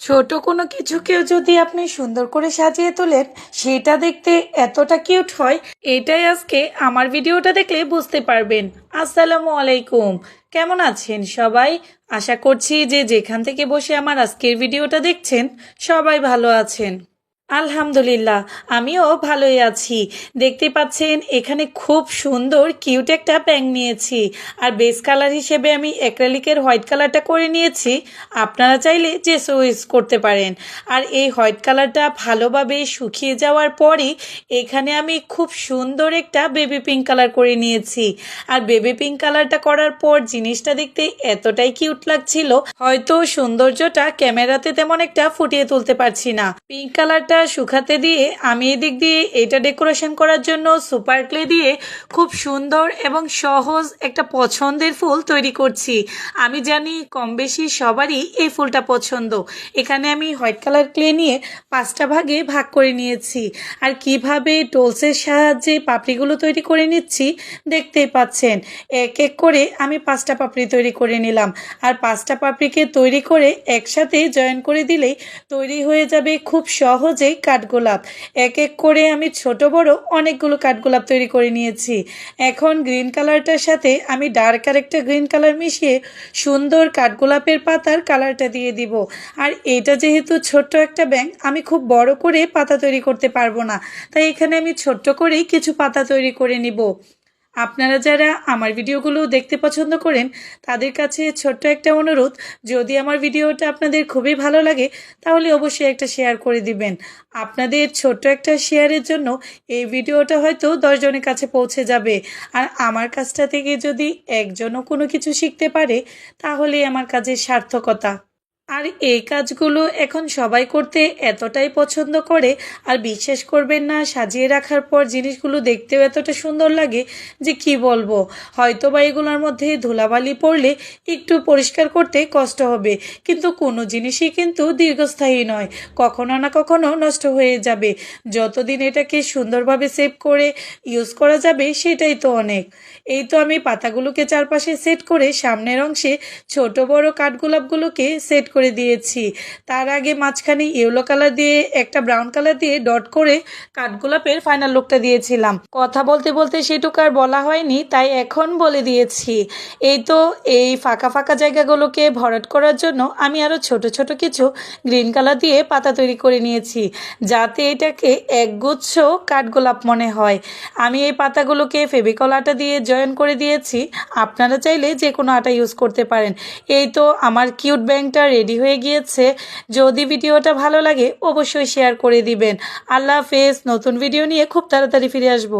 ছোট কোনো কিছুকেও যদি আপনি সুন্দর করে সাজিয়ে তোলেন, সেটা দেখতে এতটা কিউট হয়, এটাই আজকে আমার ভিডিওটা দেখলে বুঝতে পারবেন। আসসালামু আলাইকুম। কেমন আছেন সবাই? আশা করছি যে যেখান থেকে বসে আমার আজকের ভিডিওটা দেখছেন, সবাই ভালো আছেন। আলহামদুলিল্লাহ, আমিও ভালোই আছি। দেখতে পাচ্ছেন, এখানে খুব সুন্দর কিউট একটা প্যাং নিয়েছি। আর বেস কালার হিসেবে আমি অ্যাক্রেলিকের হোয়াইট কালারটা করে নিয়েছি। আপনারা চাইলে যে সুইচ করতে পারেন। আর এই হোয়াইট কালারটা ভালোভাবে শুকিয়ে যাওয়ার পরই এখানে আমি খুব সুন্দর একটা বেবি পিঙ্ক কালার করে নিয়েছি। আর বেবি পিঙ্ক কালারটা করার পর জিনিসটা দেখতে এতটাই কিউট লাগছিল, হয়তো সৌন্দর্যটা ক্যামেরাতে তেমন একটা ফুটিয়ে তুলতে পারছি না। পিঙ্ক কালারটা শুকাতে দিয়ে আমি এদিক দিয়ে এটা ডেকোরেশন করার জন্য সুপার ক্লে দিয়ে খুব সুন্দর এবং সহজ একটা পছন্দের ফুল তৈরি করছি। আমি জানি কম বেশি সবারই এই ফুলটা পছন্দ। এখানে আমি হোয়াইট কালার ক্লে নিয়ে পাঁচটা ভাগে ভাগ করে নিয়েছি। আর কীভাবে টোলসের সাহায্যে পাপড়িগুলো তৈরি করে নিচ্ছি দেখতেই পাচ্ছেন। এক এক করে আমি পাঁচটা পাপড়ি তৈরি করে নিলাম। আর পাঁচটা পাপড়িকে তৈরি করে একসাথে জয়েন করে দিলেই তৈরি হয়ে যাবে খুব সহজেই কাঠগোলাপ। এক এক করে আমি ছোট, বড় অনেকগুলো কাঠগোলাপ তৈরি করে নিয়েছি। এখন গ্রিন কালারটার সাথে আমি ডার্ক আর একটা গ্রিন কালার মিশিয়ে সুন্দর কাঠগোলাপের পাতার কালারটা দিয়ে দিব। আর এটা যেহেতু ছোট্ট একটা ব্যাং আমি খুব বড় করে পাতা তৈরি করতে পারব না। তাই এখানে আমি ছোট্ট করেই কিছু পাতা তৈরি করে নিব। আপনারা যারা আমার ভিডিওগুলো দেখতে পছন্দ করেন, তাদের কাছে ছোট্ট একটা অনুরোধ, যদি আমার ভিডিওটা আপনাদের খুবই ভালো লাগে, তাহলে অবশ্যই একটা শেয়ার করে দিবেন। আপনাদের ছোট্ট একটা শেয়ারের জন্য এই ভিডিওটা হয়তো দশজনের কাছে পৌঁছে যাবে। আর আমার কাছটা থেকে যদি একজনও কোনো কিছু শিখতে পারে তাহলেই আমার কাজের সার্থকতা। আর এই কাজগুলো এখন সবাই করতে এতটাই পছন্দ করে আর বিশ্বাস করবেন না, সাজিয়ে রাখার পর জিনিসগুলো দেখতেও এতটা সুন্দর লাগে যে কি বলব। হয়তো বা এগুলোর মধ্যে ধুলাবালি পড়লে একটু পরিষ্কার করতে কষ্ট হবে, কিন্তু কোনো জিনিসই কিন্তু দীর্ঘস্থায়ী নয়, কখনো না কখনো নষ্ট হয়ে যাবে। যতদিন এটাকে সুন্দরভাবে সেভ করে ইউজ করা যাবে, সেটাই তো অনেক। এই তো আমি পাতাগুলোকে চারপাশে সেট করে সামনের অংশে ছোট বড় কাঠগোলাপগুলোকে সেট করে দিয়েছি। তার আগে মাঝখানে ইয়েলো কালার দিয়ে, একটা ব্রাউন কালার দিয়ে ডট করে কাঠগোলাপের ফাইনাল লুকটা দিয়েছিলাম। কথা বলতে বলতে সেটুকু আর বলা হয়নি, তাই এখন বলে দিয়েছি। এই তো এই ফাঁকা ফাঁকা জায়গাগুলোকে ভরাট করার জন্য আমি আরও ছোট ছোট কিছু গ্রিন কালার দিয়ে পাতা তৈরি করে নিয়েছি, যাতে এটাকে একগুচ্ছ কাঠগোলাপ মনে হয়। আমি এই পাতাগুলোকে ফেভিকল আটা দিয়ে জয়েন করে দিয়েছি, আপনারা চাইলে যে কোনো আটা ইউজ করতে পারেন। এই তো আমার কিউট ব্যাংকটা রেডি হয়ে গিয়েছে। যদি ভিডিওটা ভালো লাগে, অবশ্যই শেয়ার করে দিবেন। আল্লাহ হাফেজ, নতুন ভিডিও নিয়ে খুব তাড়াতাড়ি ফিরে আসব।